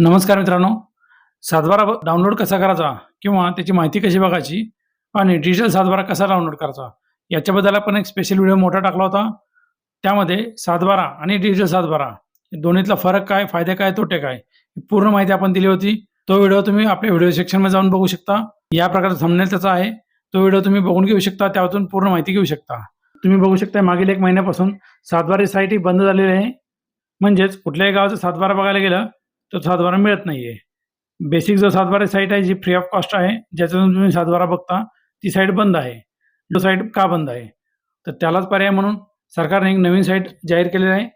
नमस्कार मित्रांनो. सातबारा ब- डाउनलोड कसा करायचा किंवा त्याची माहिती कशी बघायची आणि डिजिटल सातबारा कसा डाउनलोड करायचा याच्याबद्दल आपण एक स्पेशल व्हिडिओ मोठा टाकला होता. त्यामध्ये सातबारा आणि डिजिटल सातबारा दोन्हीतला फरक काय फायदे काय तोटे काय पूर्ण माहिती आपण दिली होती. तो व्हिडिओ तुम्ही आपल्या व्हिडिओ सेक्शनमध्ये जाऊन बघू शकता. या प्रकारचा थंबनेल त्याचा आहे. तो व्हिडिओ तुम्ही बघून घेऊ शकता. त्यातून पूर्ण माहिती घेऊ शकता. तुम्ही बघू शकता मागील एक महिन्यापासून सातबारी साईट ही बंद झालेली आहे. म्हणजेच कुठल्याही गावाचं सातबारा बघायला गेलं तो सातबारा मिळत नाहीये. बेसिक जो सातबारा साईट आहे जी फ्री ऑफ कॉस्ट आहे ज्याच्यातून तुम्ही सातबारा बघता ती साईट बंद आहे. जो साईट का बंद आहे? तर त्यालाच पर्याय म्हणून सरकारने एक नवीन साईट जाहीर केलेली आहे.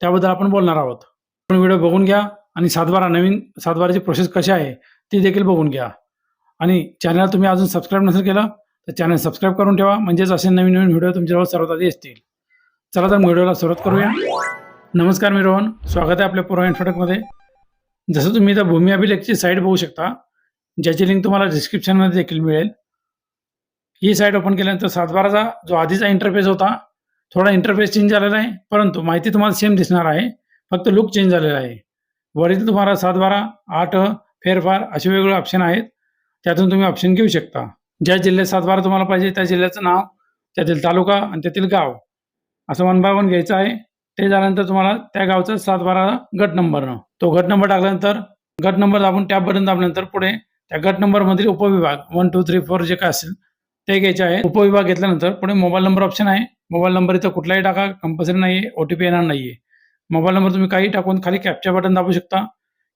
त्याबद्दल आपण बोलणार आहोत. आपण व्हिडिओ बघून घ्या आणि सातबारा नवीन सातबाराची प्रोसेस कशी आहे ती देखील बघून घ्या. आणि चॅनल तुम्ही अजून सबस्क्राईब नसेल केलं तर चॅनल सबस्क्राईब करून ठेवा. म्हणजेच असे नवीन नवीन व्हिडिओ तुमच्याजवळ सर्वात आधी असतील. चला तर मग व्हिडिओला सुरुवात करूया. नमस्कार मी रोहन. स्वागत आहे आपल्या पूर्व इन्फोटेकमध्ये जसं तुम्ही इथं भूमी अभिलेखची साईट बघू शकता ज्याची लिंक तुम्हाला डिस्क्रिप्शनमध्ये देखील मिळेल. ही साईट ओपन केल्यानंतर सातबाराचा जो आधीचा इंटरफेस होता थोडा इंटरफेस चेंज झालेला आहे परंतु माहिती तुम्हाला सेम दिसणार आहे फक्त लुक चेंज झालेला आहे. वरील तुम्हाला सातबारा आठ फेरफार असे वेगवेगळे ऑप्शन आहेत. त्यातून तुम्ही ऑप्शन घेऊ शकता. ज्या जिल्ह्यात सातबारा तुम्हाला पाहिजे त्या जिल्ह्याचं नाव त्यातील तालुका आणि त्यातील गाव. असं वन बाय वन घ्यायचं आहे. ते झाल्यानंतर तुम्हाला त्या गावचा सातबारा गट नंबरनं तो गट नंबर टाकल्यानंतर गट नंबर दाबून टॅब बटन दाबल्यानंतर पुढे त्या गट नंबरमधील उपविभाग वन टू थ्री फोर जे काय असेल ते घ्यायचे आहे. उपविभाग घेतल्यानंतर पुढे मोबाईल नंबर ऑप्शन आहे. मोबाईल नंबर इथं कुठलाही टाका कंपल्सरी नाही आहे ओ टी पी येणार नाही आहे मोबाईल नंबर तुम्ही काही टाकून खाली कॅपच्या बटन दाबू शकता.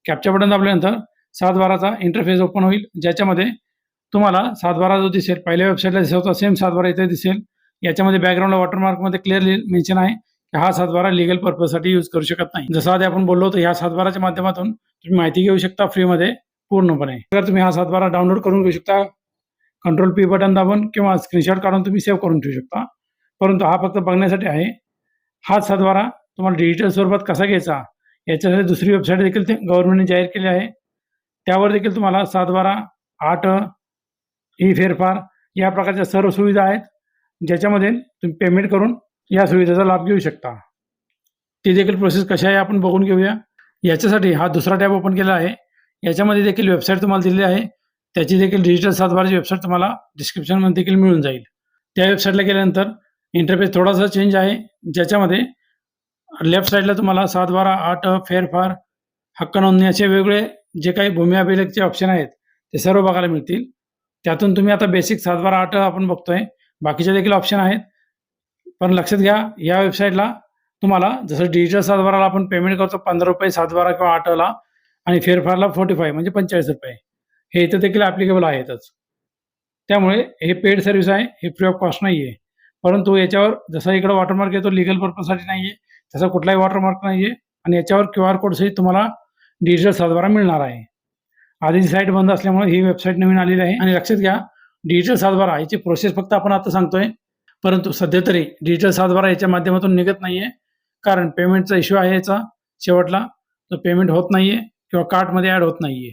कॅपच्या बटन दाबल्यानंतर सातबाराचा इंटरफेस ओपन होईल ज्याच्यामध्ये तुम्हाला सातबारा जो दिसेल पहिल्या वेबसाईटला दिसत होता सेम सातबारा इथे दिसेल. याच्यामध्ये बॅकग्राऊंडला वॉटरमार्कमध्ये क्लिअरली मेन्शन आहे. हा सातबारा लिगल पर्पजसाठी यूज करू शकत नाही. जसं आधी आपण बोललो होतो ह्या सातबाराच्या माध्यमातून तुम्ही माहिती घेऊ शकता फ्रीमध्ये पूर्णपणे. तर तुम्ही हा सातबारा डाउनलोड करून घेऊ शकता कंट्रोल पी बटन दाबून किंवा स्क्रीनशॉट काढून तुम्ही सेव्ह करून ठेवू शकता. परंतु हा फक्त बघण्यासाठी आहे हाच सातबारा तुम्हाला डिजिटल स्वरूपात कसा घ्यायचा याच्यासाठी दुसरी वेबसाईट देखील ते गव्हर्नमेंटने जाहीर केली आहे. त्यावर देखील तुम्हाला सातबारा आठ ई फेरफार या प्रकारच्या सर्व सुविधा आहेत ज्याच्यामध्ये तुम्ही पेमेंट करून या सुविधेचा लाभ घेऊ शकता. ती देखील प्रोसेस कशी आहे आपण बघून घेऊया. याच्यासाठी हा दुसरा टॅब ओपन केला आहे. याच्यामध्ये देखील वेबसाईट तुम्हाला दिलेली आहे. त्याची देखील डिजिटल सातबाराची वेबसाईट तुम्हाला डिस्क्रिप्शनमध्ये देखील मिळून जाईल. त्या वेबसाईटला गेल्यानंतर इंटरफेस थोडासा चेंज आहे. ज्याच्यामध्ये लेफ्ट साईडला तुम्हाला सातबारा आठ फेरफार हक्क नोंदणी असे वेगवेगळे जे काही भूमी अभिलेखचे ऑप्शन आहेत ते सर्व बघायला मिळतील. त्यातून तुम्ही आता बेसिक सातबारा आठ आपण बघतोय. बाकीचे देखील ऑप्शन आहेत. पण लक्षात घ्या या वेबसाईटला तुम्हाला जसं डिजिटल सातबाराला आपण पेमेंट करतो पंधरा रुपये सातबारा किंवा आठला आणि फेरफारला फोर्टी फाय म्हणजे पंचेचाळीस रुपये. हे इथं देखील ॲप्लिकेबल आहेतच. त्यामुळे हे पेड सर्व्हिस आहे हे फ्री ऑफ कॉस्ट नाही आहे परंतु याच्यावर जसा इकडं वॉटरमार्क येतो लिगल पर्पजसाठी नाही आहे तसा कुठलाही वॉटरमार्क नाही आहे आणि याच्यावर क्यू आर कोडसही तुम्हाला डिजिटल सातबारा मिळणार आहे. आधीची साईट बंद असल्यामुळे ही वेबसाईट नवीन आलेली आहे. आणि लक्षात घ्या डिजिटल सातबारा याची प्रोसेस फक्त आपण आता सांगतोय परंतु सध्या तरी डिजिटल सातबारा याच्या माध्यमातून निघत नाहीये. कारण पेमेंटचा इश्यू आहे याचा शेवटला. तो पेमेंट होत नाहीये किंवा कार्टमध्ये ॲड होत नाहीये.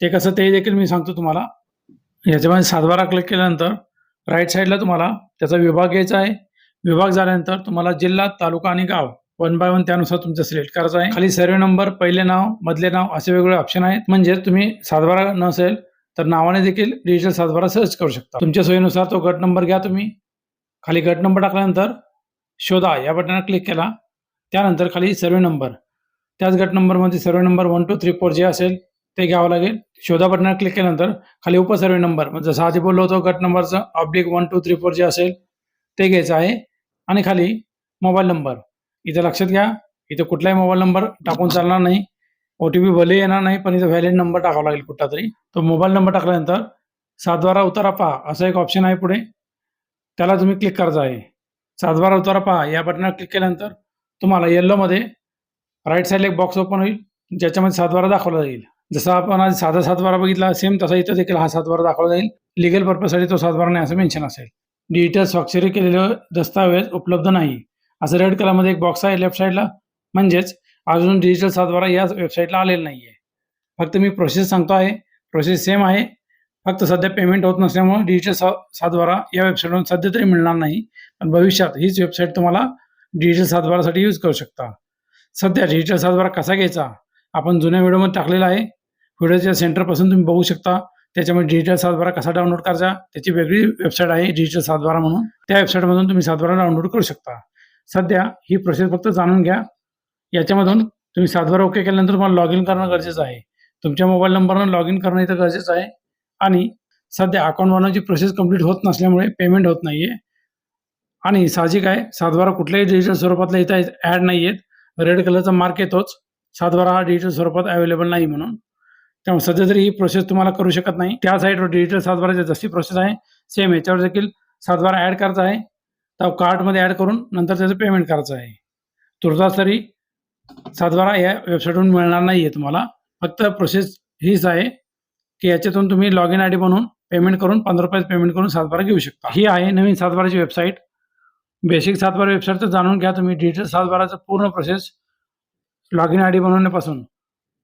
ते कसं ते देखील मी सांगतो तुम्हाला. याच्यामध्ये सातबारा क्लिक केल्यानंतर राईट साईडला तुम्हाला त्याचा विभाग घ्यायचा आहे. विभाग झाल्यानंतर तुम्हाला जिल्हा तालुका आणि गाव वन बाय वन त्यानुसार तुमचं सिलेक्ट करायचं आहे. खाली सर्वे नंबर पहिले नाव मधले नाव असे वेगवेगळे ऑप्शन आहेत. म्हणजे तुम्ही सातबारा नसेल तर नावाने देखील डिजिटल सातबारा सर्च करू शकता. तुमच्या सोयीनुसार तो गट नंबर घ्या तुम्ही. खाली गट नंबर टाकल्यानंतर शोधा या बटनावर क्लिक केला. त्यानंतर खाली सर्वे नंबर त्याच गट नंबरमध्ये survey number one two three four जे असेल ते घ्यावं लागेल. शोधा बटनावर क्लिक केल्यानंतर खाली उपसर्वे नंबर म्हणजे जसं आधी बोललो होतो गट नंबरचं oblique one two three four जे असेल ते घ्यायचं आहे. आणि खाली मोबाईल नंबर इथं लक्षात घ्या इथं कुठलाही मोबाईल नंबर टाकून चालणार नाही. ओ टी पी भले येणार नाही पण इथं व्हॅलिड नंबर टाकावा लागेल कुठला तरी तो मोबाईल नंबर टाकल्यानंतर सातद्वारा उतारा पहा. असं एक ऑप्शन आहे पुढे. त्याला तुम्ही क्लिक करायचं आहे सातबारा उतारा पहा. या बटनावर क्लिक केल्यानंतर तुम्हाला येल्लोमध्ये राईट साईडला एक बॉक्स ओपन होईल. ज्याच्यामध्ये सातबारा दाखवला जाईल. जसं आपण आज साधा सातबारा बघितला सेम तसा इथं देखील हा सातबारा दाखवला जाईल. लिगल पर्पजसाठी तो सातबारा नाही असं मेन्शन असेल. डिजिटल स्वाक्षरी केलेलं दस्तावेज उपलब्ध नाही. असं रेड कलरमध्ये एक बॉक्स आहे लेफ्ट साईडला म्हणजेच अजून डिजिटल सातबारा या वेबसाईटला आलेला नाही आहे फक्त मी प्रोसेस सांगतो आहे. प्रोसेस सेम आहे. फक्त सध्या पेमेंट होत नसल्यामुळे डिजिटल सा सातबारा या वेबसाईटवरून सध्या तरी मिळणार नाही. पण भविष्यात हीच वेबसाईट तुम्हाला डिजिटल सातबारासाठी यूज करू शकता. सध्या डिजिटल सातबारा कसा घ्यायचा? आपण जुन्या व्हिडिओमध्ये टाकलेला आहे. व्हिडिओच्या सेंटरपासून तुम्ही बघू शकता. त्याच्यामध्ये डिजिटल सातबारा कसा डाउनलोड करायचा? त्याची वेगळी वेबसाईट आहे डिजिटल सातबारा म्हणून. त्या वेबसाईटमधून तुम्ही सातबारा डाउनलोड करू शकता. सध्या ही प्रोसेस फक्त जाणून घ्या. याच्यामधून तुम्ही सातबारा ओके केल्यानंतर तुम्हाला लॉग इन करणं गरजेचं आहे. तुमच्या मोबाईल नंबरनं लॉग इन करणं इथं गरजेचं आहे. आणि सध्या अकाउंट बनवण्याची प्रोसेस कंप्लीट होत नसल्यामुळे पेमेंट होत नाही आहे आणि साहजिक आहे सातबारा कुठल्याही डिजिटल स्वरूपातला इथं ॲड नाही आहेत रेड कलरचा मार्क येतोच. सातबारा हा डिजिटल स्वरूपात अवेलेबल नाही म्हणून. त्यामुळे सध्या तरी ही प्रोसेस तुम्हाला करू शकत नाही. त्या साईडवर डिजिटल सातबाराची जशी प्रोसेस आहे सेम याच्यावर देखील सातबारा ॲड करायचा आहे. तर कार्टमध्ये ॲड करून नंतर त्याचं पेमेंट करायचं आहे. तुर्तास तरी सातबारा या वेबसाईटवरून मिळणार नाही आहे तुम्हाला. फक्त प्रोसेस हीच आहे. की याच्यातून तुम्ही लॉग इन आय डी बनवून पेमेंट करून पंधरा रुपयात पेमेंट करून सातबारा घेऊ शकता. ही आहे नवीन सातबाराची वेबसाईट बेसिक सातबारा वेबसाईट तर जाणून घ्या तुम्ही. डिजिटल सातबाराचं पूर्ण process log in I D बनवण्यापासून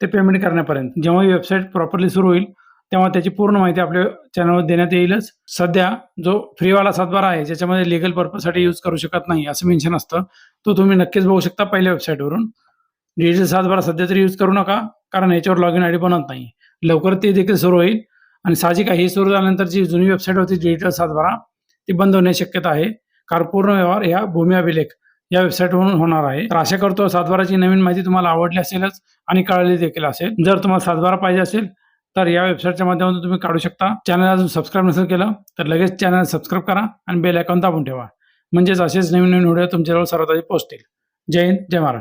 ते पेमेंट करण्यापर्यंत. जेव्हा ही वेबसाईट प्रॉपरली सुरू होईल तेव्हा त्याची पूर्ण माहिती आपल्या चॅनलवर देण्यात येईलच. सध्या जो फ्रीवाला सातबारा आहे ज्याच्यामध्ये लिगल पर्पजसाठी यूज करू शकत नाही असं मेन्शन असतं तो तुम्ही नक्कीच बघू शकता पहिल्या वेबसाईटवरून डिजिटल सातबारा सध्या तरी यूज करू नका कारण याच्यावर लॉग इन आय डी बनत नाही. लवकर ते देखील सुरू होईल. आणि साहजिक आहे ही सुरू झाल्यानंतर जी जुनी वेबसाईट होती डिजिटल सातबारा ती बंद होण्याची शक्यता आहे. कारण पूर्ण व्यवहार ह्या भूमी अभिलेख या वेबसाईटवरून होणार आहे. तर आशा करतो सातबाराची नवीन माहिती तुम्हाला आवडली असेलच आणि कळली देखील असेल. जर तुम्हाला सातबारा पाहिजे असेल तर या वेबसाईटच्या माध्यमातून तुम्ही काढू शकता. चॅनल अजून सबस्क्राईब नसेल केलं तर लगेच चॅनल सबस्क्राईब करा आणि बेल आयकॉन दाबून ठेवा. म्हणजेच असेच नवीन नवीन व्हिडिओ तुमच्याजवळ सर्वात आधी पोहोचतील. जय हिंद जय महाराष्ट्र.